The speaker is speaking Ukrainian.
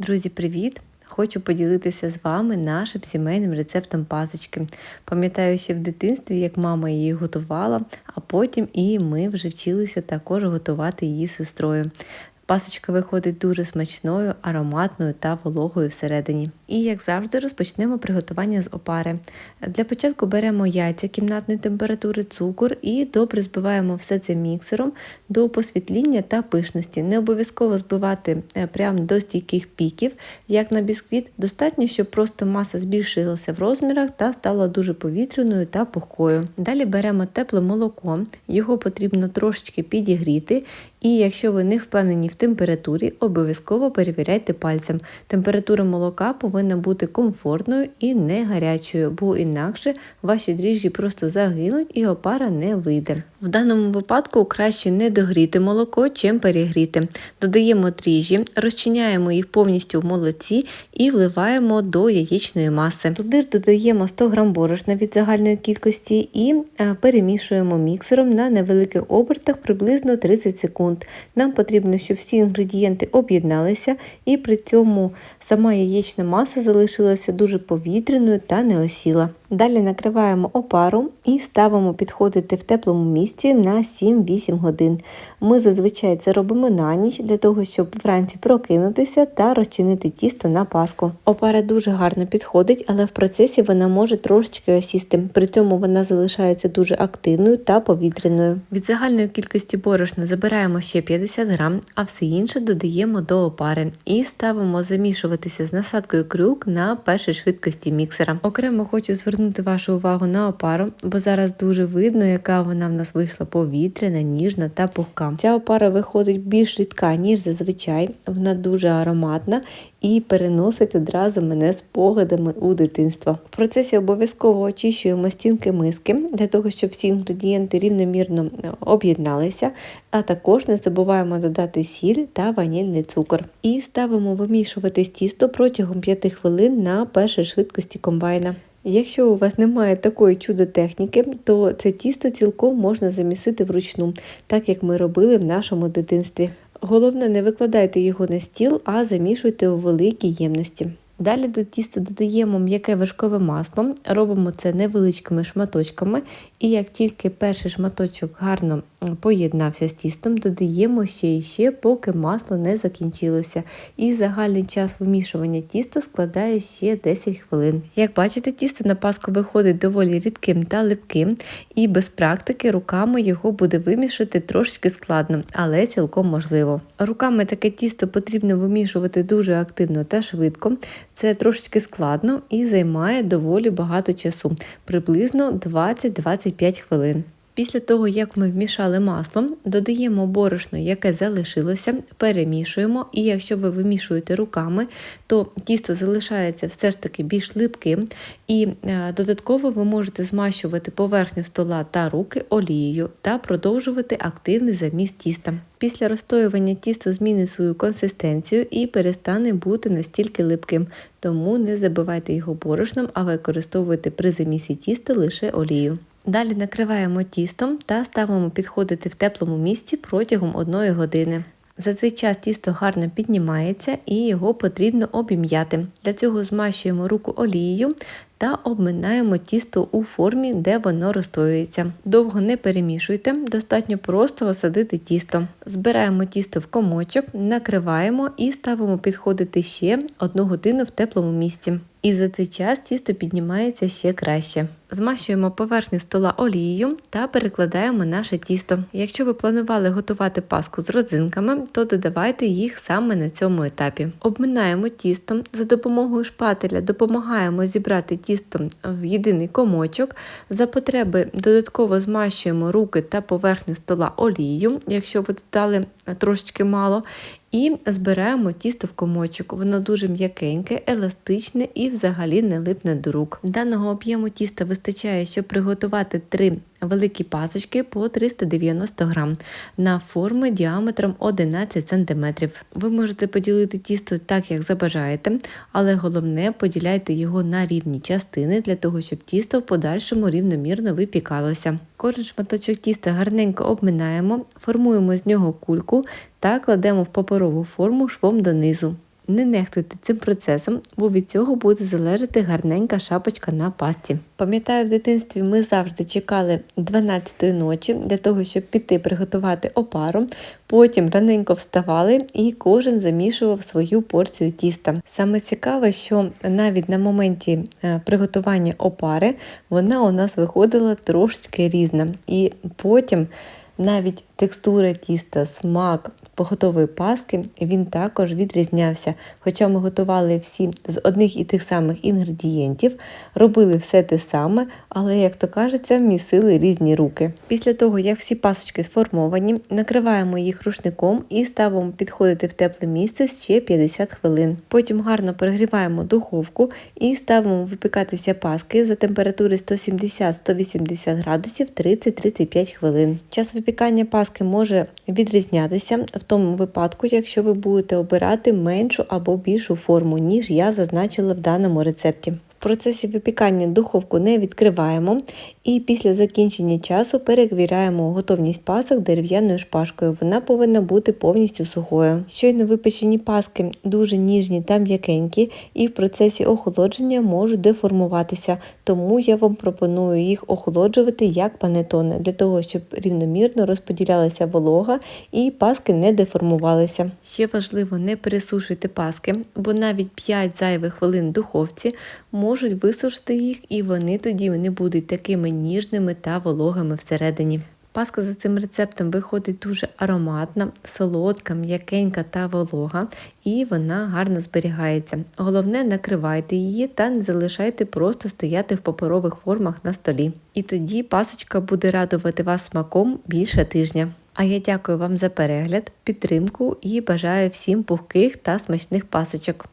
Друзі, привіт! Хочу поділитися з вами нашим сімейним рецептом пасочки. Пам'ятаю ще в дитинстві, як мама її готувала, а потім і ми вже вчилися також готувати її сестрою. Пасочка виходить дуже смачною, ароматною та вологою всередині. І, як завжди, розпочнемо приготування з опари. Для початку беремо яйця кімнатної температури, цукор і добре збиваємо все це міксером до посвітління та пишності. Не обов'язково збивати е, прямо до стійких піків, як на бісквіт. Достатньо, щоб просто маса збільшилася в розмірах та стала дуже повітряною та пухкою. Далі беремо тепле молоко, його потрібно трошечки підігріти. І якщо ви не впевнені в температурі, обов'язково перевіряйте пальцем. Температура молока повинна бути комфортною і не гарячою, бо інакше ваші дріжджі просто загинуть і опара не вийде. В даному випадку краще не догріти молоко, чим перегріти. Додаємо дріжджі, розчиняємо їх повністю в молоці і вливаємо до яєчної маси. Туди додаємо 100 г борошна від загальної кількості і е, перемішуємо міксером на невеликих обертах приблизно 30 секунд. Нам потрібно, щоб всі інгредієнти об'єдналися, і при цьому сама яєчна маса залишилася дуже повітряною та не осіла. Далі накриваємо опару і ставимо підходити в теплому місці на 7-8 годин. Ми зазвичай це робимо на ніч для того, щоб вранці прокинутися та розчинити тісто на паску. Опара дуже гарно підходить, але в процесі вона може трошечки осісти. При цьому вона залишається дуже активною та повітряною. Від загальної кількості борошна забираємо ще 50 грам, а все інше додаємо до опари і ставимо замішуватися з насадкою крюк на першій швидкості міксера. Окремо хочу звернути вашу увагу на опару, бо зараз дуже видно, яка вона в нас вийшла повітряна, ніжна та пухка. Ця опара виходить більш рідка, ніж зазвичай, вона дуже ароматна і переносить одразу мене спогадами у дитинство. В процесі обов'язково очищуємо стінки миски для того, щоб всі інгредієнти рівномірно е, об'єдналися, а також не забуваємо додати сіль та ванільний цукор. І ставимо вимішуватись тісто протягом 5 хвилин на першій швидкості комбайна. Якщо у вас немає такої чудо техніки, то це тісто цілком можна замісити вручну, так як ми робили в нашому дитинстві. Головне, не викладайте його на стіл, а замішуйте у великій ємності. Далі до тіста додаємо м'яке вершкове масло, робимо це невеличкими шматочками, і як тільки перший шматочок гарно поєднався з тістом, додаємо ще і ще, поки масло не закінчилося. І загальний час вимішування тіста складає ще 10 хвилин. Як бачите, тісто на паску виходить доволі рідким та липким, і без практики руками його буде вимішати трошечки складно, але цілком можливо. Руками таке тісто потрібно вимішувати дуже активно та швидко. Це трошечки складно і займає доволі багато часу, приблизно 20-25 хвилин. Після того, як ми вмішали масло, додаємо борошно, яке залишилося, перемішуємо, і якщо ви вимішуєте руками, то тісто залишається все ж таки більш липким, і е, додатково ви можете змащувати поверхню стола та руки олією та продовжувати активний заміс тіста. Після розстоювання тісто змінить свою консистенцію і перестане бути настільки липким, тому не забивайте його борошном, а використовуйте при замісі тіста лише олію. Далі накриваємо тістом та ставимо підходити в теплому місці протягом 1 години. За цей час тісто гарно піднімається і його потрібно обім'яти. Для цього змащуємо руку олією та обминаємо тісто у формі, де воно розстоюється. Довго не перемішуйте, достатньо просто осадити тісто. Збираємо тісто в комочок, накриваємо і ставимо підходити ще одну годину в теплому місці. І за цей час тісто піднімається ще краще. Змащуємо поверхню стола олією та перекладаємо наше тісто. Якщо ви планували готувати паску з родзинками, то додавайте їх саме на цьому етапі. Обминаємо тісто, за допомогою шпателя допомагаємо зібрати тісто в єдиний комочок. За потреби додатково змащуємо руки та поверхню стола олією, якщо ви додали трошечки мало. І збираємо тісто в комочок. Воно дуже м'якеньке, еластичне і взагалі не липне до рук. Даного об'єму тіста вистачає, щоб приготувати три великі пасочки по 390 грам на форми діаметром 11 см. Ви можете поділити тісто так, як забажаєте, але головне поділяйте його на рівні частини для того, щоб тісто в подальшому рівномірно випікалося. Кожен шматочок тіста гарненько обминаємо, формуємо з нього кульку та кладемо в паперову форму швом донизу. не нехтуйте цим процесом, бо від цього буде залежати гарненька шапочка на пасті. Пам'ятаю, в дитинстві ми завжди чекали 12-ї ночі для того, щоб піти приготувати опару. Потім раненько вставали і кожен замішував свою порцію тіста. Саме цікаве, що навіть на моменті е, приготування опари вона у нас виходила трошечки різна. І потім навіть текстура тіста, смак готової паски він також відрізнявся. Хоча ми готували всі з одних і тих самих інгредієнтів, робили все те саме, але, як то кажеться, місили різні руки. Після того, як всі пасочки сформовані, накриваємо їх рушником і ставимо підходити в тепле місце ще 50 хвилин. Потім гарно перегріваємо духовку і ставимо випікатися паски за температури 170-180 градусів 30-35 хвилин. Час випікання паски може відрізнятися в тому випадку, якщо ви будете обирати меншу або більшу форму, ніж я зазначила в даному рецепті. В процесі випікання духовку не відкриваємо і після закінчення часу перевіряємо готовність пасок дерев'яною шпажкою. Вона повинна бути повністю сухою. Щойно випечені паски дуже ніжні та м'якенькі і в процесі охолодження можуть деформуватися, тому я вам пропоную їх охолоджувати як панетони, для того, щоб рівномірно розподілялася волога і паски не деформувалися. Ще важливо не пересушуйте паски, бо навіть 5 зайвих хвилин духовці можуть висушити їх, і вони тоді не будуть такими ніжними та вологими всередині. Паска за цим рецептом виходить дуже ароматна, солодка, м'якенька та волога, і вона гарно зберігається. Головне, накривайте її та не залишайте просто стояти в паперових формах на столі. І тоді пасочка буде радувати вас смаком більше тижня. А я дякую вам за перегляд, підтримку і бажаю всім пухких та смачних пасочок.